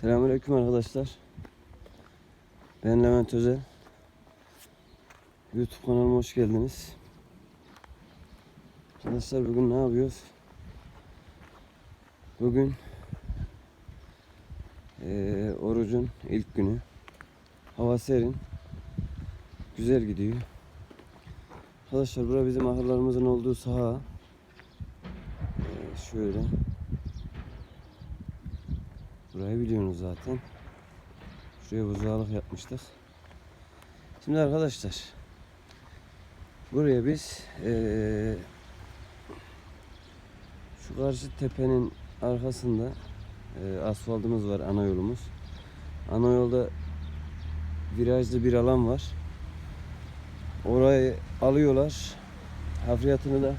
Selamünaleyküm arkadaşlar. Ben Levent Özel. YouTube kanalıma hoş geldiniz. Arkadaşlar bugün ne yapıyoruz? Bugün eee, orucun ilk günü. Hava serin. Güzel gidiyor. Arkadaşlar bura bizim ahırlarımızın olduğu saha. Eee, şöyle. Burayı biliyorsunuz zaten. Şuraya buzağlık yapmıştık. Şimdi arkadaşlar buraya biz eee, şu karşı tepenin arkasında eee, asfaltımız var ana yolumuz. Ana yolda virajlı bir alan var. Orayı alıyorlar. Hafriyatını da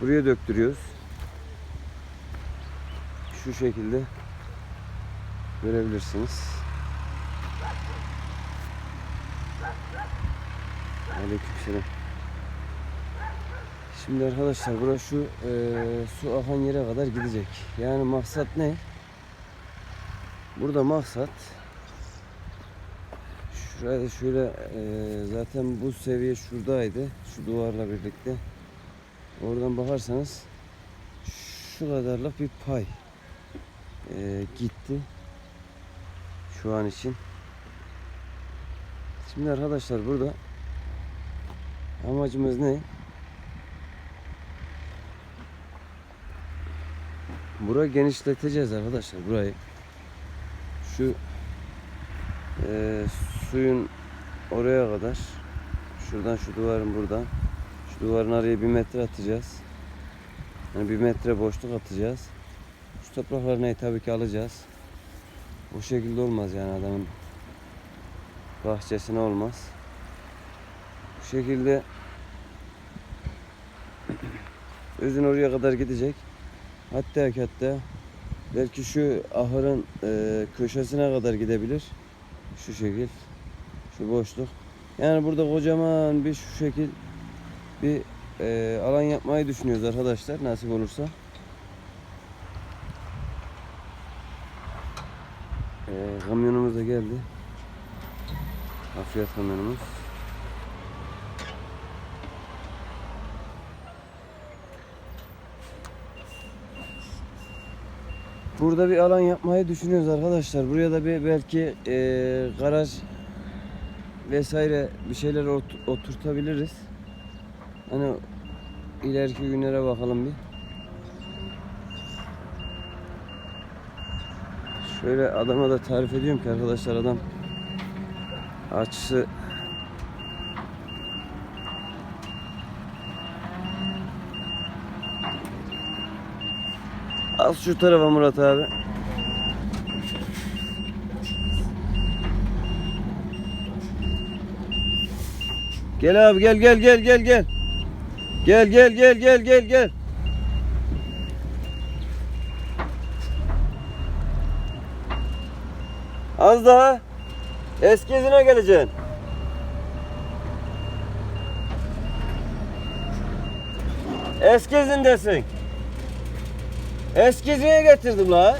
buraya döktürüyoruz şu şekilde görebilirsiniz. Aleykümselam. Şimdi arkadaşlar burası şu e, su akan yere kadar gidecek. Yani maksat ne? Burada maksat şurada şöyle e, zaten bu seviye şuradaydı. Şu duvarla birlikte. Oradan bakarsanız şu kadarlık bir pay e, gitti. Şu an için. Şimdi arkadaşlar burada amacımız ne? Burayı genişleteceğiz arkadaşlar burayı. Şu e, suyun oraya kadar şuradan şu duvarın buradan şu duvarın araya bir metre atacağız. Yani bir metre boşluk atacağız. Şu topraklarını tabii ki alacağız. Bu şekilde olmaz yani adamın bahçesine olmaz. Bu şekilde özün oraya kadar gidecek. Hatta hatta belki şu ahırın e, köşesine kadar gidebilir. Şu şekil. Şu boşluk. Yani burada kocaman bir şu şekil bir e, alan yapmayı düşünüyoruz arkadaşlar nasip olursa. Ee, kamyonumuz da geldi. Afiyet kamyonumuz. Burada bir alan yapmayı düşünüyoruz arkadaşlar. Buraya da bir belki eee, garaj vesaire bir şeyler ot- oturtabiliriz. Hani ileriki günlere bakalım bir. Şöyle adama da tarif ediyorum ki arkadaşlar adam açısı Al şu tarafa Murat abi. Gel abi gel gel gel gel gel. Gel gel gel gel gel gel. Az daha. Eski izine geleceksin. Eski izindesin. Eski izine getirdim la.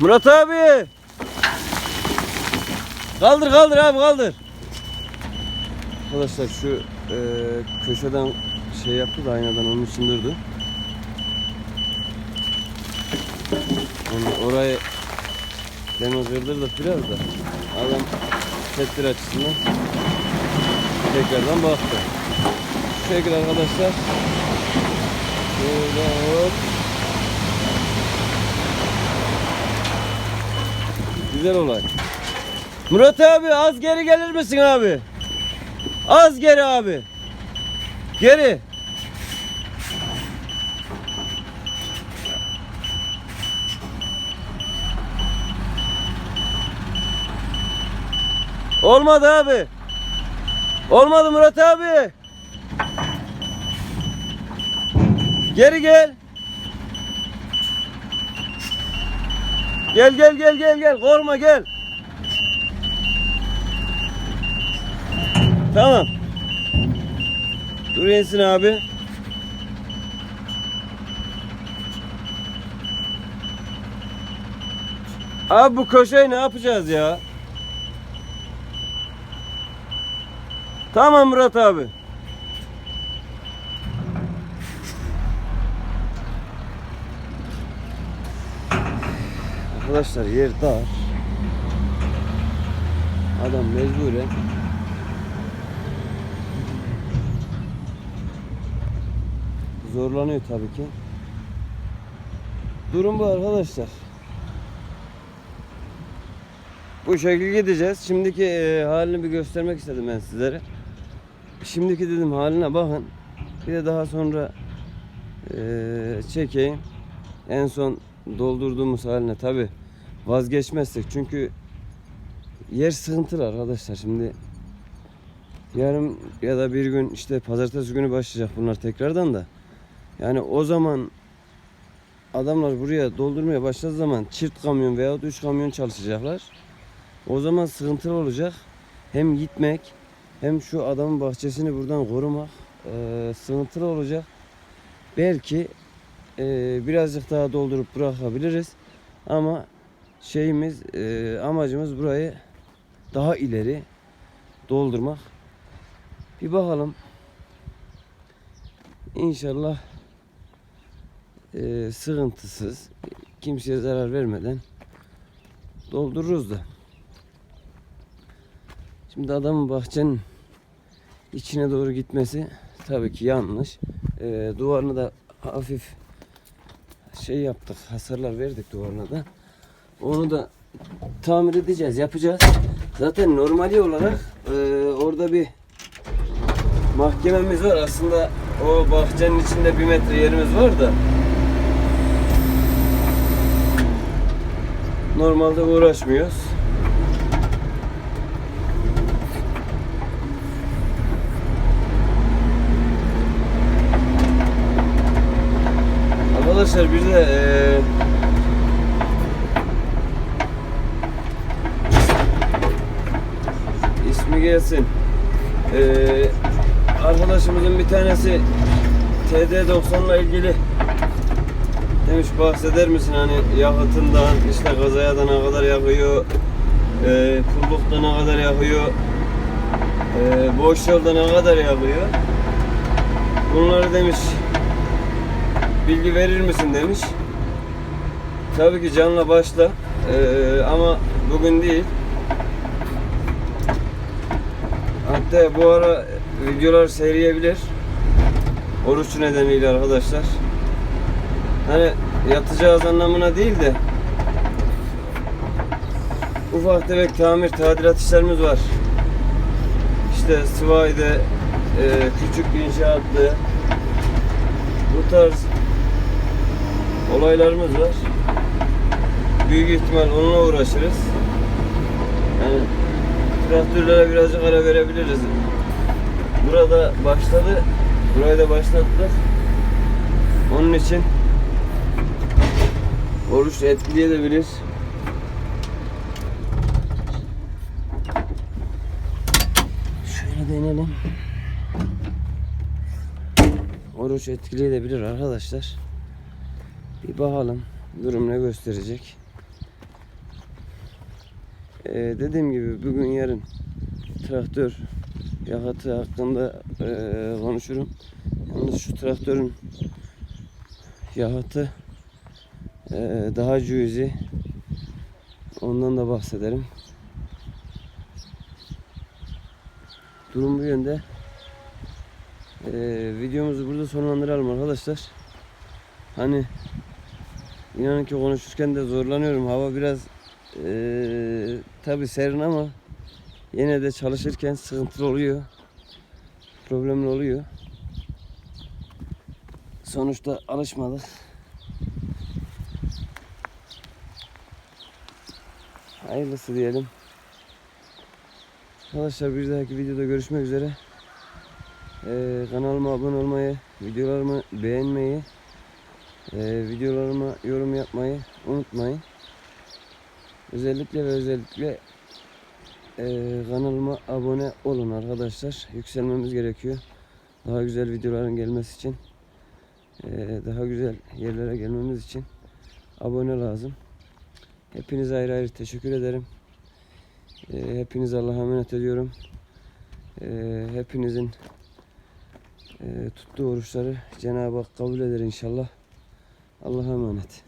Murat abi. Kaldır kaldır abi kaldır. Arkadaşlar şu e, köşeden şey yaptı da aynadan onun için durdu. Orayı demo kırdırdık biraz da adam tedbir açısından tekrardan baktı. Şu şekilde arkadaşlar. Şöyle hop. Güzel olay. Murat abi az geri gelir misin abi? Az geri abi. Geri. Olmadı abi. Olmadı Murat abi. Geri gel. Gel gel gel gel gel. Korkma gel. Tamam. Dur insin abi. Abi bu köşeyi ne yapacağız ya? Tamam Murat abi. Arkadaşlar yer dar. Adam mecburen zorlanıyor tabii ki. Durum bu arkadaşlar. Bu şekilde gideceğiz. Şimdiki e, halini bir göstermek istedim ben sizlere. Şimdiki dedim haline bakın. Bir de daha sonra e, çekeyim. En son doldurduğumuz haline tabi vazgeçmezsek. Çünkü yer sıkıntılı arkadaşlar. Şimdi yarın ya da bir gün işte pazartesi günü başlayacak bunlar tekrardan da. Yani o zaman adamlar buraya doldurmaya başladığı zaman çift kamyon veya üç kamyon çalışacaklar. O zaman sıkıntılı olacak. Hem gitmek hem şu adamın bahçesini buradan korumak eee sıkıntılı olacak. Belki eee, birazcık daha doldurup bırakabiliriz. Ama şeyimiz eee, amacımız burayı daha ileri doldurmak. Bir bakalım. İnşallah eee, sıkıntısız kimseye zarar vermeden doldururuz da. Şimdi adamın bahçenin içine doğru gitmesi tabii ki yanlış. Ee, duvarını da hafif şey yaptık, hasarlar verdik duvarına da. Onu da tamir edeceğiz, yapacağız. Zaten normali olarak e, orada bir mahkememiz var. Aslında o bahçenin içinde bir metre yerimiz var da. Normalde uğraşmıyoruz. Arkadaşlar bir de eee ismi gelsin. Eee arkadaşımızın bir tanesi TD90 ile ilgili demiş bahseder misin hani yakıtından işte kazaya da ne kadar yakıyor eee pullukta ne kadar yakıyor eee boş yolda ne kadar yakıyor bunları demiş bilgi verir misin demiş. Tabii ki canla başla Ee, ama bugün değil. Hatta bu ara videolar seyreyebilir. Oruç nedeniyle arkadaşlar. Hani yatacağız anlamına değil de ufak tefek tamir tadilat işlerimiz var. İşte Sıvay'da e, küçük inşaatlı bu tarz olaylarımız var. Büyük ihtimal onunla uğraşırız. Yani traktörlere birazcık ara verebiliriz. Burada başladı. Burayı da başlattık. Onun için oruç etkileyebilir. Şöyle deneyelim. Oruç etkileyebilir arkadaşlar. Bir bakalım durum ne gösterecek. Ee, dediğim gibi bugün yarın traktör yakıtı hakkında ee, konuşurum. Yalnız şu traktörün yakıtı ee, daha cüzi. Ondan da bahsederim. Durum bu yönde. Ee, videomuzu burada sonlandıralım arkadaşlar. Hani inanın ki konuşurken de zorlanıyorum. Hava biraz ee, tabi serin ama yine de çalışırken sıkıntılı oluyor. Problemli oluyor. Sonuçta alışmadık. Hayırlısı diyelim. Arkadaşlar bir dahaki videoda görüşmek üzere. Ee, kanalıma abone olmayı, videolarımı beğenmeyi, e, videolarıma yorum yapmayı unutmayın. Özellikle ve özellikle e, kanalıma abone olun arkadaşlar. Yükselmemiz gerekiyor. Daha güzel videoların gelmesi için, e, daha güzel yerlere gelmemiz için abone lazım. Hepinize ayrı ayrı teşekkür ederim. E, hepinize Allah'a emanet ediyorum. E, hepinizin e, tuttuğu oruçları Cenab-ı Hak kabul eder inşallah. Allah'a emanet.